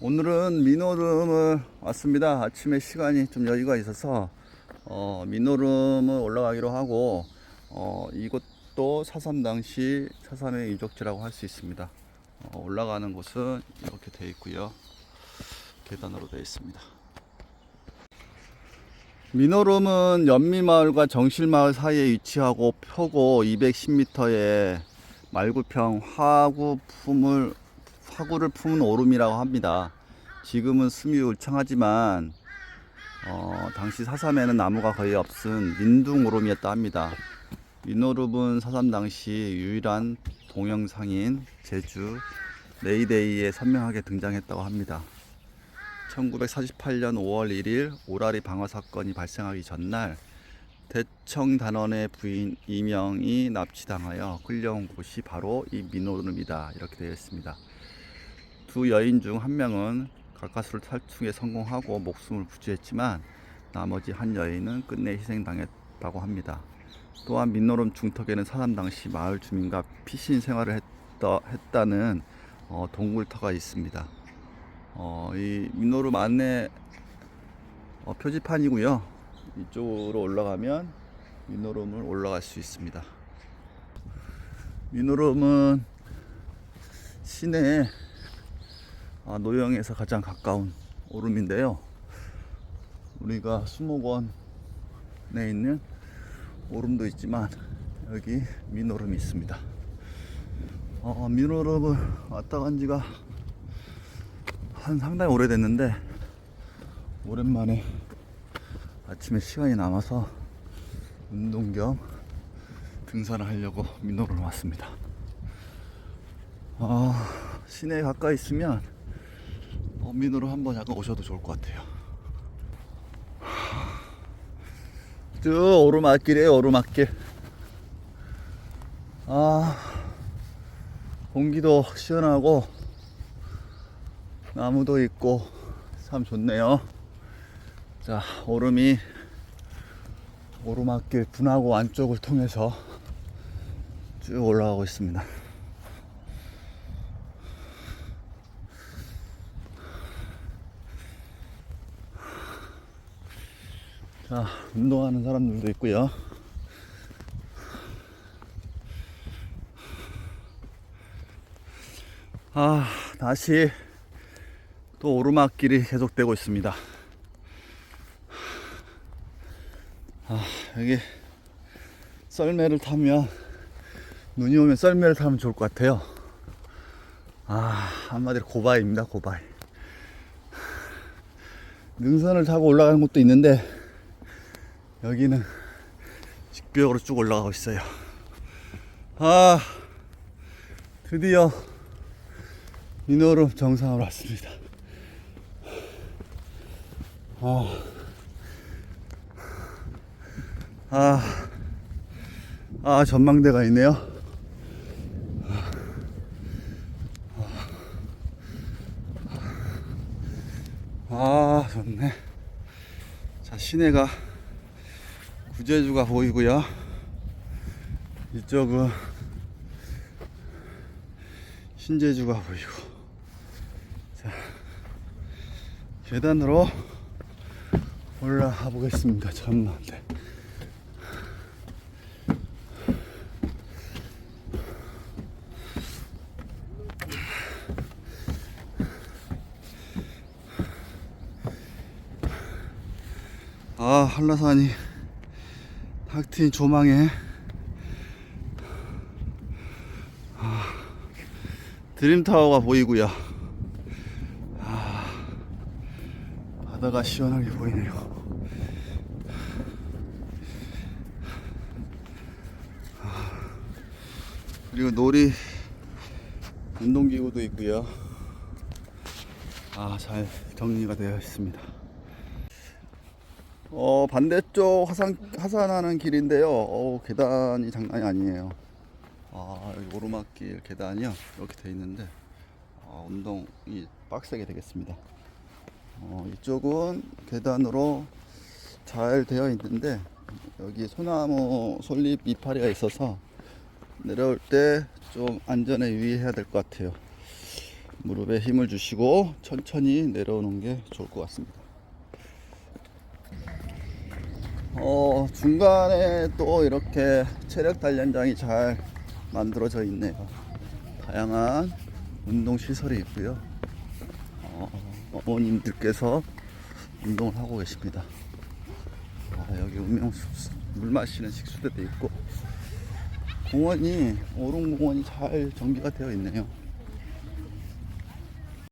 오늘은 민오름을 왔습니다. 아침에 시간이 좀 여유가 있어서 어, 민오름을 올라가기로 하고 어, 이곳도 사삼 당시 사삼의 유적지라고 할 수 있습니다. 어, 올라가는 곳은 이렇게 되어 있고요. 계단으로 되어 있습니다. 민오름은 연미마을과 정실마을 사이에 위치하고 표고 210m의 말구평 화구 품을 화구를 품은 오름이라고 합니다. 지금은 숨이 울창하지만 어, 당시 사삼에는 나무가 거의 없은 민둥 오름이었다 합니다. 민오름은 사삼 당시 유일한 동영상인 제주 레이데이에 선명하게 등장했다고 합니다. 1948년 5월 1일 오라리 방화 사건이 발생하기 전날 대청 단원의 부인 이명이 납치당하여 끌려온 곳이 바로 이 민오름이다 이렇게 되어 있습니다. 두 여인 중 한 명은 가까스로 탈출에 성공하고 목숨을 부지했지만 나머지 한 여인은 끝내 희생당했다고 합니다. 또한 민노름 중턱에는 사람 당시 마을 주민과 피신 생활을 했다, 했다는 어, 동굴터가 있습니다. 어, 이 민노름 안내 어, 표지판이고요. 이쪽으로 올라가면 민노름을 올라갈 수 있습니다. 민노름은 시내에 아, 노영에서 가장 가까운 오름인데요. 우리가 수목원에 있는 오름도 있지만 여기 민오름이 있습니다. 어, 민오름을 왔다 간 지가 한 상당히 오래됐는데 오랜만에 아침에 시간이 남아서 운동 겸 등산을 하려고 민오름을 왔습니다. 아, 시내에 가까이 있으면 어민으로 한번 잠깐 오셔도 좋을 것 같아요. 저 오르막길이에요, 오르막길. 아, 공기도 시원하고, 나무도 있고, 참 좋네요. 자, 오름이, 오르막길 분하고 안쪽을 통해서 쭉 올라가고 있습니다. 자, 운동하는 사람들도 있고요. 아, 다시 또 오르막길이 계속되고 있습니다. 아, 여기 썰매를 타면 눈이 오면 썰매를 타면 좋을 것 같아요. 아, 한마디로 고바입니다, 고바이. 능선을 타고 올라가는 곳도 있는데 여기는 직벽으로 쭉 올라가고 있어요. 아, 드디어 민오름 정상으로 왔습니다. 아, 아, 아 전망대가 있네요. 아, 좋네. 자, 시내가 구제주가 보이고요. 이쪽은 신제주가 보이고. 자, 계단으로 올라가 보겠습니다. 전망대. 아, 한라산이 탁 트인 조망에 아, 드림타워가 보이고요. 아, 바다가 시원하게 보이네요. 아, 그리고 놀이 운동기구도 있고요. 아, 잘 정리가 되어 있습니다. 어, 반대쪽 하산, 하산하는 길인데요. 어, 계단이 장난이 아니에요. 아, 여기 오르막길 계단이요. 이렇게 돼 있는데, 아, 운동이 빡세게 되겠습니다. 어, 이쪽은 계단으로 잘 되어 있는데, 여기 소나무 솔잎 이파리가 있어서 내려올 때 좀 안전에 유의해야 될 것 같아요. 무릎에 힘을 주시고 천천히 내려오는 게 좋을 것 같습니다. 어, 중간에 또 이렇게 체력 단련장이 잘 만들어져 있네요. 다양한 운동 시설이 있고요. 어, 어머님들께서 운동을 하고 계십니다. 아, 여기 음용수 물 마시는 식수대도 있고 공원이 오름공원이 잘 전기가 되어 있네요.